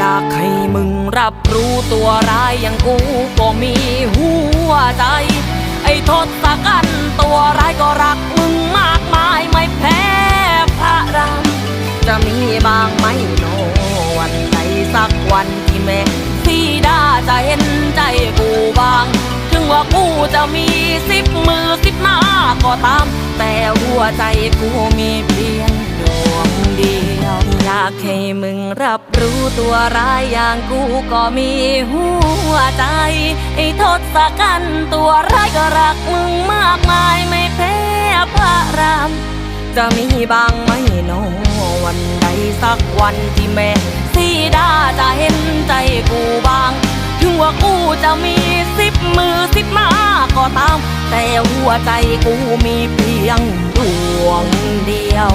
อยากให้มึงรับรู้ตัวร้ายอย่างกูก็มีหัวใจ ไอ้ทศกัณฐ์ตัวร้ายก็รักมึงมากมายไม่แพ้พระรามจะมีบางไหมโนวันใดสักวันที่แม่สีดาจะเห็นใจกูบ้าง ถึงว่ากูจะมีสิบมือสิบหน้าก็ตาม แต่หัวใจกูมีเพียากให้มึงรับรู้ตัวร้ายอย่างกูก็มีหัวใจ ไอ้ทศกัณฐ์ตัวร้ายก็รักมึงมากมายไม่แพ้พระราม จะมีบางไหมโนวันใดสักวันที่แม่สีดาจะเห็นใจกูบ้าง ถึงว่ากูจะมีสิบมือสิบมาก็ตาม แต่หัวใจกูมีเพียงดวงเดียว